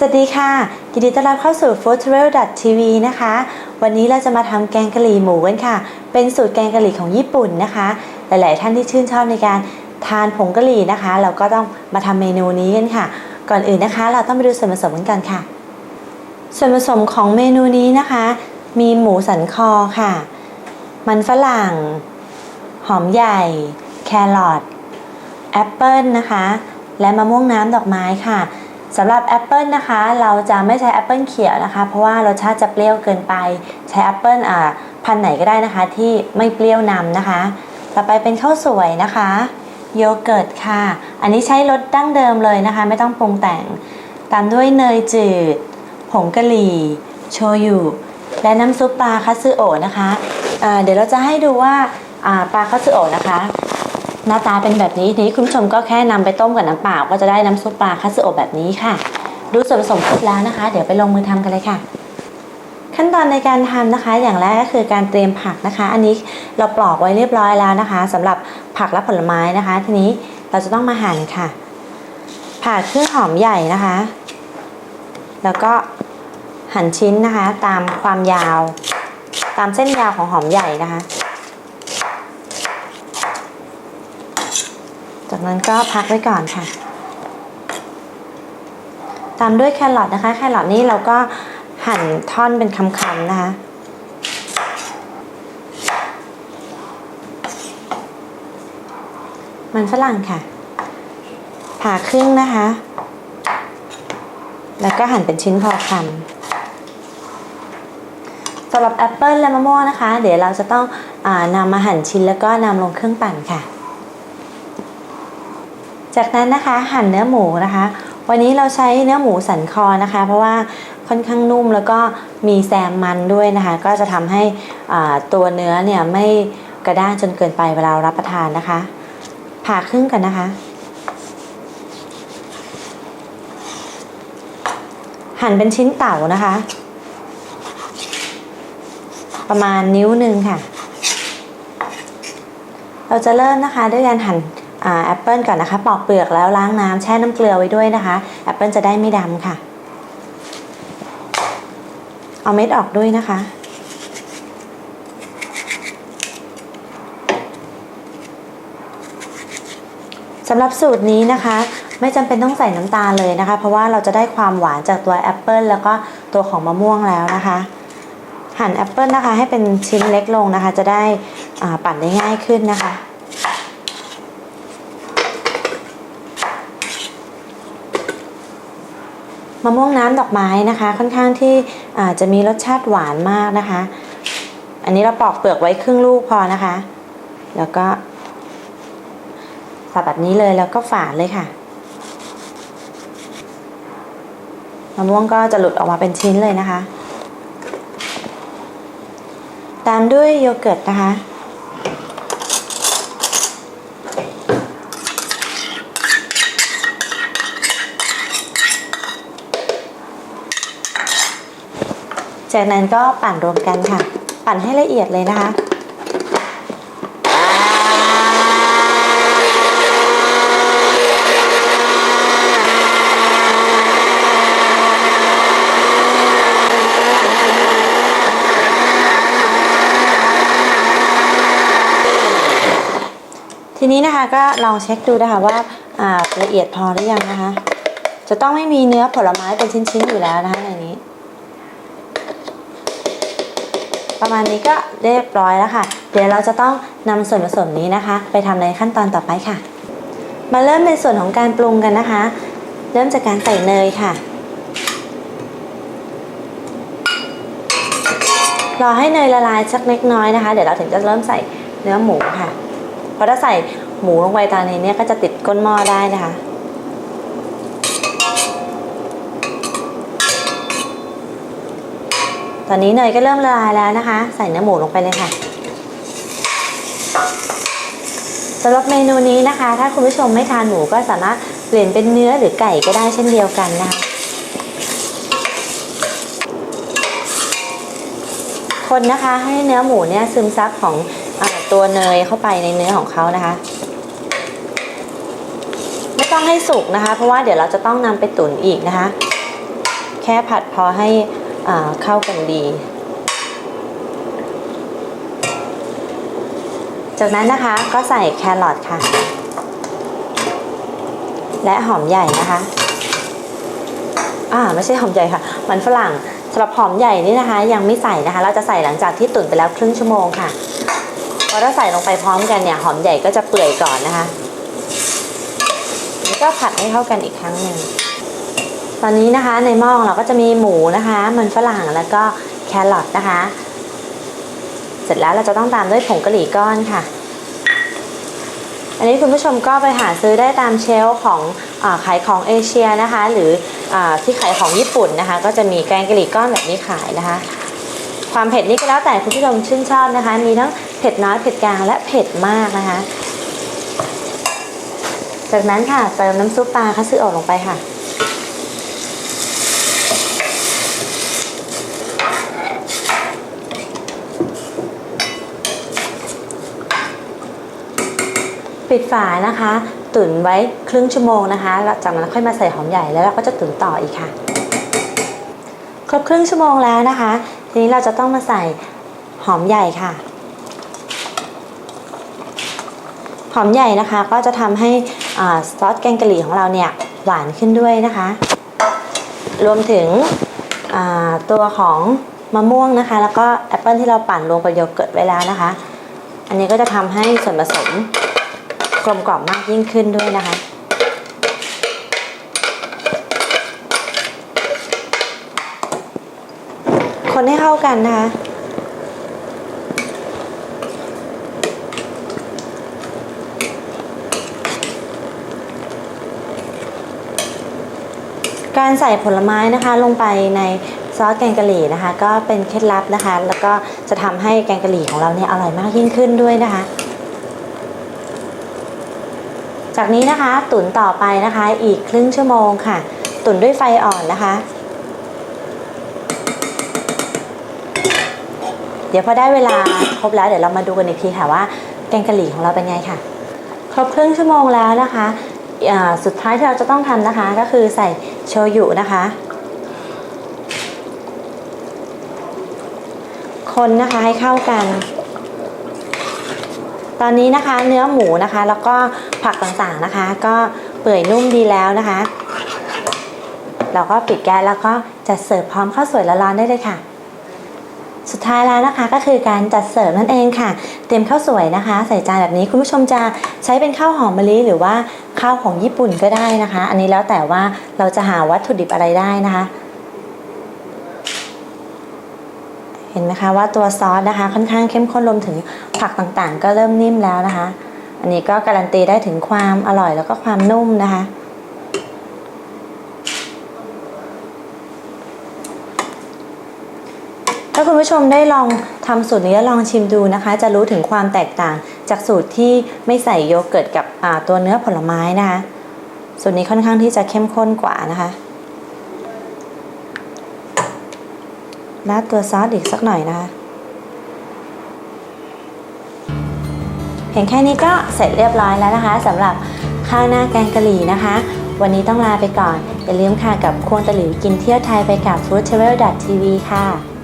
สวัสดีค่ะยินดีต้อนรับเข้าสู่ Food Travel TV นะคะ วันนี้เราจะมาทำแกงกะหรี่หมูกันค่ะ เป็นสูตรแกงกะหรี่ของญี่ปุ่นนะคะ หลาย ๆ ท่านที่ชื่นชอบในการทานผงกะหรี่นะคะ เราก็ต้องมาทำเมนูนี้กันค่ะ ก่อนอื่นนะคะ เราต้องไปดูส่วนผสมกันก่อนค่ะ ส่วนผสมของเมนูนี้นะคะ มีหมูสันคอค่ะ มันฝรั่ง หอมใหญ่ แครอทแอปเปิลนะคะ และมะม่วงน้ำดอกไม้ค่ะ สำหรับแอปเปิลนะคะเราจะไม่ใช้แอปเปิลเขียวนะคะ เพราะว่ารสชาติจะเปรี้ยวเกินไป ใช้แอปเปิลอ่าพันไหนก็ได้นะคะที่ไม่เปรี้ยวนำนะคะ ต่อไปเป็นข้าวสวยนะคะโยเกิร์ตค่ะ อันนี้ใช้รสดั้งเดิมเลยนะคะ ไม่ต้องปรุงแต่ง ตามด้วยเนยจืด ผงกะหรี่ โชยุและน้ำซุปปลาคัตสึโอะนะคะอ่าเดี๋ยวเราจะให้ดูว่าอ่าปลาคัตสึโอะนะคะ หน้าตาเป็นแบบนี้ทีนี้คุณผู้ชมก็แค่นำไปต้มกับน้ำเปล่าก็จะได้น้ำซุปปลาคัตสึโอะแบบนี้ค่ะ ดูส่วนผสมครบแล้วนะคะ เดี๋ยวไปลงมือทำกันเลยค่ะ ขั้นตอนในการทำนะคะ อย่างแรกก็คือการเตรียมผักนะคะ อันนี้เราปลอกไว้เรียบร้อยแล้วนะคะสำหรับผักและผลไม้นะคะ ทีนี้เราจะต้องมาหั่นค่ะผ่าครึ่งหอมใหญ่นะคะ แล้วก็หั่นชิ้นนะคะ ตามความยาว ตามเส้นยาวของหอมใหญ่นะคะ จากนั้นก็พักไว้ก่อนค่ะ ตามด้วยแครอทนะคะ แครอทนี่เราก็หั่นท่อนเป็นคำๆนะคะมันฝรั่งค่ะ ผ่าครึ่งนะคะ แล้วก็หั่นเป็นชิ้นพอคำสำหรับแอปเปิลและมะม่วงนะคะ เดี๋ยวเราจะต้องอานำมาหั่นชิ้นแล้วก็นำลงเครื่องปั่นค่ะ จากนั้นนะคะหั่นเนื้อหมูนะคะ วันนี้เราใช้เนื้อหมูสันคอนะคะ เพราะว่าค่อนข้างนุ่มแล้วก็มีแซมมันด้วยนะคะ ก็จะทำให้ตัวเนื้อเนี่ยไม่กระด้างจนเกินไปเวลารับประทานนะคะผ่าครึ่งกันนะคะ หั่นเป็นชิ้นเต่านะคะ ประมาณนิ้วหนึ่งค่ะ เราจะเริ่มนะคะด้วยการหั่น แอปเปิลก่อนนะคะปอกเปลือกแล้วล้างน้ำแช่น้ำเกลือไว้ด้วยนะคะแอปเปิลจะได้ไม่ดำค่ะ เอาเม็ดออกด้วยนะคะสำหรับสูตรนี้นะคะ ไม่จำเป็นต้องใส่น้ำตาลเลยนะคะ เพราะว่าเราจะได้ความหวานจากตัวแอปเปิลแล้วก็ตัวของมะม่วงแล้วนะคะ หั่นแอปเปิลนะคะให้เป็นชิ้นเล็กลงนะคะ จะได้ปั่นได้ง่ายขึ้นนะคะ มะม่วงน้ำดอกไม้นะคะ ค่อนข้างที่จะมีรสชาติหวานมากนะคะ อันนี้เราปอกเปลือกไว้ครึ่งลูกพอนะคะ แล้วก็สับแบบนี้เลยแล้วก็ฝานเลยค่ะมะม่วงก็จะหลุดออกมาเป็นชิ้นเลยนะคะ ตามด้วยโยเกิร์ตนะคะ จากนั้นก็ปั่นรวมกันค่ะ ปั่นให้ละเอียดเลยนะคะทีนี้นะคะก็ลองเช็คดูนะคะว่าาละเอียดพอหรือยังนะคะ จะต้องไม่มีเนื้อผลไม้เป็นชิ้นๆอยู่แล้วนะคะในนี้ ประมาณนี้ก็เรียบร้อยแล้วค่ะ เดี๋ยวเราจะต้องนำส่วนผสมนี้นะคะ ไปทำในขั้นตอนต่อไปค่ะ มาเริ่มในส่วนของการปรุงกันนะคะ เริ่มจากการใส่เนยค่ะ รอให้เนยละลายสักเล็กน้อยนะคะ เดี๋ยวเราถึงจะเริ่มใส่เนื้อหมูค่ะเพราะถ้าใส่หมูลงไปตอนนี้เนี่ยก็จะติดก้นหม้อได้นะคะ ตอนนี้เนยก็เริ่มละลายแล้วนะคะ ใส่เนื้อหมูลงไปเลยค่ะสำหรับเมนูนี้นะคะ ถ้าคุณผู้ชมไม่ทานหมูก็สามารถเปลี่ยนเป็นเนื้อหรือไก่ก็ได้เช่นเดียวกันนะคะ คนนะคะให้เนื้อหมูเนี่ยซึมซับของอตัวเนยเข้าไปในเนื้อของเขานะคะไม่ต้องให้สุกนะคะ เพราะว่าเดี๋ยวเราจะต้องนำไปตุ๋นอีกนะคะ แค่ผัดพอให้ เข้ากันดี จากนั้นนะคะก็ใส่แครอทค่ะ และหอมใหญ่นะคะอ่าไม่ใช่หอมใหญ่ค่ะ มันฝรั่งสำหรับหอมใหญ่นี่นะคะ ยังไม่ใส่นะคะ เราจะใส่หลังจากที่ตุ๋นไปแล้วครึ่งชั่วโมงค่ะพอเราใส่ลงไปพร้อมกันเนี่ยหอมใหญ่ก็จะเปื่อยก่อนนะคะแล้วก็ผัดให้เข้ากันอีกครั้งหนึ่ง ตอนนี้นะคะในหม้อเราก็จะมีหมูนะคะ มันฝรั่งแล้วก็แครอทนะคะ เสร็จแล้วเราจะต้องตามด้วยผงกะหรี่ก้อนค่ะ อันนี้คุณผู้ชมก็ไปหาซื้อได้ตามเชลของอขายของเอเชียนะคะ หรืออที่ขายของญี่ปุ่นนะคะ ก็จะมีแกงกะหรี่ก้อนแบบนี้ขายนะคะ ความเผ็ดนี่ก็แล้วแต่คุณผู้ชมชื่นชอบนะคะ มีทั้งเผ็ดน้อยเผ็ดกลางและเผ็ดมากนะคะ จากนั้นค่ะเติมน้ำซุปปลาคัตสึโอะลงไปค่ะ ปิดฝานะคะ ตุ๋นไว้ครึ่งชั่วโมงนะคะแล้วจากนั้นค่อยมาใส่หอมใหญ่แล้วเราก็จะตุ๋นต่ออีกค่ะ ครบครึ่งชั่วโมงแล้วนะคะ ทีนี้เราจะต้องมาใส่หอมใหญ่ค่ะ หอมใหญ่นะคะก็จะทำให้อซอสแกงกะหรี่ของเราเนี่ยหวานขึ้นด้วยนะคะ รวมถึงตัวของมะม่วงนะคะ แล้วก็แอปเปิลที่เราปั่นรวมกับโยเกิร์ตไว้แล้วนะคะ อันนี้ก็จะทำให้ส่วนผสม ลมกล่อมมากยิ่งขึ้นด้วยนะคะ คนให้เข้ากันนะคะการใส่ผลไม้นะคะลงไปในซอสแกงกะหรี่นะคะ ก็เป็นเคล็ดลับนะคะ แล้วก็จะทำให้แกงกะหรี่ของเราเนี่ยอร่อยมากยิ่งขึ้นด้วยนะคะ จากนี้นะคะตุ๋นต่อไปนะคะ อีกครึ่งชั่วโมงค่ะ ตุ๋นด้วยไฟอ่อนนะคะ เดี๋ยวพอได้เวลาครบแล้วเดี๋ยวเรามาดูกันอีกทีค่ะว่าแกงกะหรี่ของเราเป็นไงค่ะ ครบครึ่งชั่วโมงแล้วนะคะสุดท้ายที่เราจะต้องทำนะคะ ก็คือใส่โชยุนะคะ คนนะคะให้เข้ากัน ตอนนี้นะคะเนื้อหมูนะคะ แล้วก็ ผักต่างๆนะคะ ก็เปื่อยนุ่มดีแล้วนะคะ เราก็ปิดแก๊สแล้วก็จัดเสิร์ฟพร้อมข้าวสวยร้อนๆได้เลยค่ะ สุดท้ายแล้วนะคะก็คือการจัดเสิร์ฟนั่นเองค่ะ เตรียมข้าวสวยนะคะ ใส่จานแบบนี้คุณผู้ชมจะใช้เป็นข้าวหอมมะลิหรือว่าข้าวของญี่ปุ่นก็ได้นะคะ อันนี้แล้วแต่ว่าเราจะหาวัตถุดิบอะไรได้นะคะเห็นไหมคะว่าตัวซอสนะคะค่อนข้างเข้มข้นรวมถึงผักต่างๆ ก็เริ่มนิ่มแล้วนะคะ อันนี้ก็การันตีได้ถึงความอร่อยแล้วก็ความนุ่มนะคะ ถ้าคุณผู้ชมได้ลองทำสูตรนี้แล้วลองชิมดูนะคะ จะรู้ถึงความแตกต่างจากสูตรที่ไม่ใส่โยเกิร์ตกับตัวเนื้อผลไม้นะคะ สูตรนี้ค่อนข้างที่จะเข้มข้นกว่านะคะราดตัวซอสอีกสักหน่อยนะคะ พียงแค่นี้ก็เสร็จเรียบร้อยแล้วนะคะสำหรับข้าวหน้าแกงกะหรี่นะคะ วันนี้ต้องลาไปก่อน อย่าลืมค่ะกับควงตะหลิวกินเที่ยวไทยไปกับ foodtravel.tv ค่ะ